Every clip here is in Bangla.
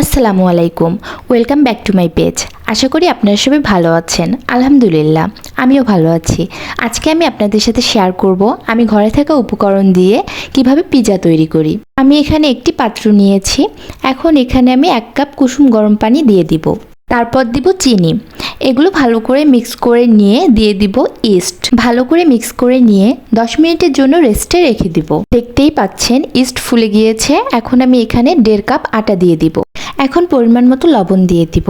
আসসালামু আলাইকুম। Welcome back to my page আশা করি আপনারা সবাই ভালো আছেন। আলহামদুলিল্লাহ, আমিও ভালো আছি। আজকে আমি আপনাদের সাথে শেয়ার করব আমি ঘরে থাকা উপকরণ দিয়ে কীভাবে পিৎজা তৈরি করি। আমি এখানে একটি পাত্র নিয়েছি। এখন এখানে আমি এক কাপ কুসুম গরম পানি দিয়ে দিব। তারপর দিব চিনি। এগুলো ভালো করে মিক্স করে নিয়ে দিয়ে দিব ইস্ট ভালো করে মিক্স করে নিয়ে 10 মিনিটের জন্য রেস্টে রেখে দিব। দেখতেই পাচ্ছেন ইস্ট ফুলে গিয়েছে। এখন আমি এখানে দেড় কাপ আটা দিয়ে দিব। এখন পরিমাণ মতো লবণ দিয়ে দিব।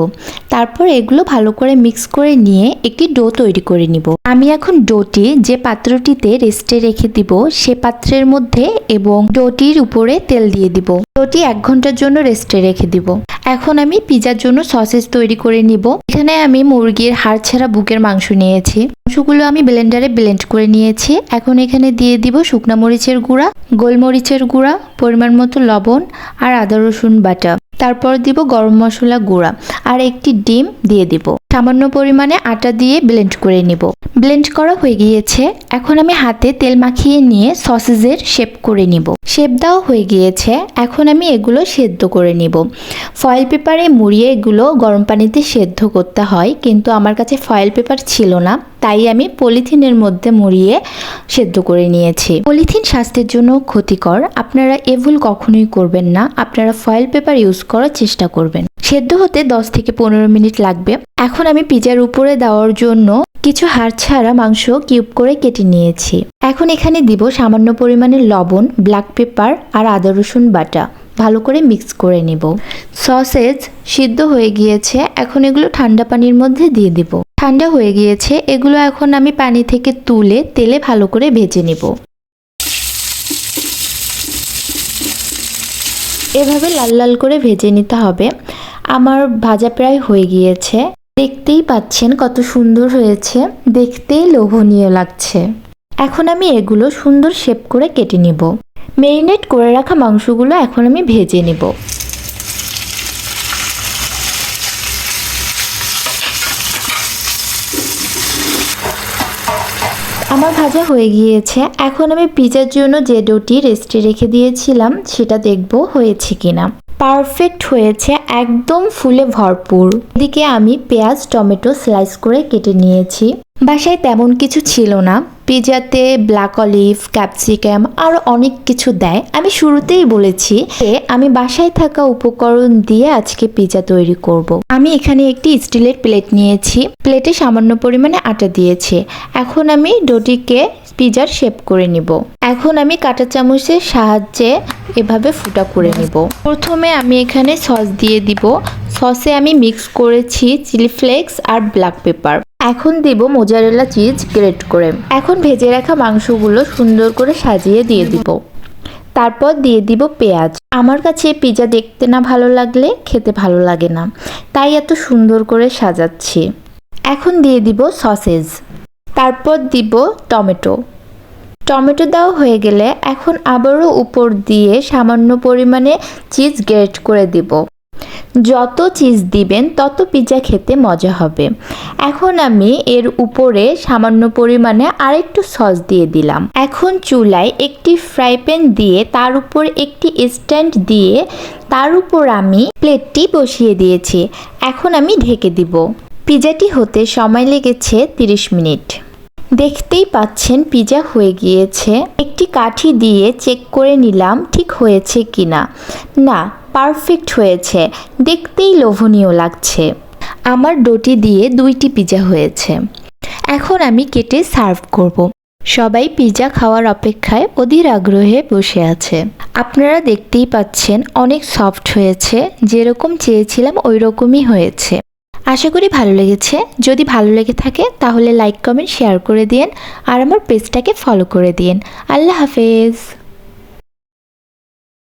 তারপর এগুলো ভালো করে মিক্স করে নিয়ে একটি ডো তৈরি করে নিব। আমি এখন ডোটি যে পাত্রটিতে রেস্টে রেখে দিব, সে পাত্রের মধ্যে এবং ডোটির উপরে তেল দিয়ে দিব। ডোটি এক ঘণ্টার জন্য রেস্টে রেখে দিব। এখন আমি পিজার জন্য সসেস তৈরি করে নিব। এখানে আমি মুরগির হাড় ছাড়া বুকের মাংস নিয়েছি। মাংসগুলো আমি ব্লেন্ডারে ব্লেন্ড করে নিয়েছি। এখন এখানে দিয়ে দিব শুকনা মরিচের গুঁড়া, গোলমরিচের গুঁড়া, পরিমাণ মতো লবণ আর আদা রসুন বাটা। তারপর দিব গরম মশলা গুঁড়া আর একটি ডিম দিয়ে দিব। সামান্য পরিমাণে আটা দিয়ে ব্লেন্ড করে নিব। ব্লেন্ড করা হয়ে গিয়েছে। এখন আমি হাতে তেল মাখিয়ে নিয়ে সসেজের শেপ করে নিব। শেপ দেওয়া হয়ে গিয়েছে। এখন আমি এগুলো সেদ্ধ করে নিব। ফয়েল পেপারে মুড়িয়ে এগুলো গরম পানিতে সেদ্ধ করতে হয়, কিন্তু আমার কাছে ফয়েল পেপার ছিল না, তাই আমি পলিথিনের মধ্যে মুড়িয়ে সেদ্ধ করে নিয়েছি। পলিথিন স্বাস্থ্যের জন্য ক্ষতিকর। আপনারা এ ভুল কখনোই করবেন না। আপনারা ফয়েল পেপার ইউজ করার চেষ্টা করবেন। সেদ্ধ হতে 10 থেকে পনেরো মিনিট লাগবে। এখন আমি পিজার উপরে দেওয়ার জন্য কিছু হাড় ছাড়া মাংস কিউব করে কেটে নিয়েছি। এখন এখানে দিব সামান্য পরিমাণে লবণ, ব্ল্যাক পেপার আর আদা, রসুন বাটা। ভালো করে মিক্স করে নিব। সসেজ সিদ্ধ হয়ে গিয়েছে। এখন এগুলো ঠান্ডা পানির মধ্যে দিয়ে দিব। ঠান্ডা হয়ে গিয়েছে। এগুলো এখন আমি পানি থেকে তুলে তেলে ভালো করে ভেজে নিব। এভাবে লাল লাল করে ভেজে নিতে হবে। আমার ভাজা প্রায় হয়ে গিয়েছে। দেখতেই পাচ্ছেন কত সুন্দর হয়েছে। দেখতেই লোভনীয় লাগছে। এখন আমি এগুলো সুন্দর শেপ করে কেটে নিব। মেরিনেট করে রাখা মাংসগুলো এখন আমি ভেজে নেব। আমার ভাজা হয়ে গিয়েছে। এখন আমি পিজার জন্য যে ডোটি রেস্টে রেখে দিয়েছিলাম, সেটা দেখব হয়েছে কিনা। পারফেক্ট হয়েছে, একদম ফুলে ভরপুর। এদিকে আমি পেঁয়াজ, টমেটো স্লাইস করে কেটে নিয়েছি। বাসায় তেমন কিছু ছিল না। পিজাতে ব্ল্যাক অলিভ ক্যাপসিকাম আরও অনেক কিছু দেয়। আমি শুরুতেই বলেছি যে, আমি বাসায় থাকা উপকরণ দিয়ে আজকে পিজা তৈরি করব। আমি এখানে একটি স্টিলের প্লেট নিয়েছি। প্লেটে সামান্য পরিমাণে আটা দিয়েছি। এখন আমি ডোটিকে পিজার শেপ করে নিব। এখন আমি কাঁটা চামচের সাহায্যে এভাবে ফুটা করে নিব। প্রথমে আমি এখানে সস দিয়ে দিব। সসে আমি মিক্স করেছি চিলি ফ্লেক্স আর ব্ল্যাক পেপার। এখন দিব মোজারেলা চিজ গ্রেট করে। এখন ভেজে রাখা মাংসগুলো সুন্দর করে সাজিয়ে দিয়ে দিব। তারপর দিয়ে দিব পেঁয়াজ। আমার কাছে পিজা দেখতে না ভালো লাগলে খেতে ভালো লাগে না। তাই এত সুন্দর করে সাজাচ্ছি। এখন দিয়ে দিব সসেজ তারপর দিব টমেটো। টমেটো দেওয়া হয়ে গেলে এখন আবারও উপর দিয়ে সামান্য পরিমাণে চিজ গ্রেট করে দিব। যত চিজ দিবেন, তত পিৎজা খেতে মজা হবে। এখন আমি এর উপরে সামান্য পরিমাণে আরেকটু সস দিয়ে দিলাম। এখন চুলায় একটি ফ্রাই প্যান দিয়ে তার উপর একটি স্ট্যান্ড দিয়ে তার উপর আমি প্লেটটি বসিয়ে দিয়েছি। এখন আমি ঢেকে দিব। পিজাটি হতে সময় লেগেছে 30 মিনিট। দেখতেই পাচ্ছেন পিজা হয়ে গিয়েছে। একটি কাঠি দিয়ে চেক করে নিলাম ঠিক হয়েছে কিনা। না, পারফেক্ট হয়েছে। দেখতেই লোভনীয় লাগছে। আমার ডোটি দিয়ে দুইটি পিজা হয়েছে। এখন আমি কেটে সার্ভ করব। সবাই পিজা খাওয়ার অপেক্ষায় অধীর আগ্রহে বসে আছে। আপনারা দেখতেই পাচ্ছেন অনেক সফট হয়েছে। যেরকম চেয়েছিলাম ওই রকমই হয়েছে। আশা করি ভালো লেগেছে। যদি ভালো লেগে থাকে, তাহলে লাইক কমেন্ট শেয়ার করে দিন আর আমার পেজটাকে ফলো করে দিন আল্লাহ হাফেজ।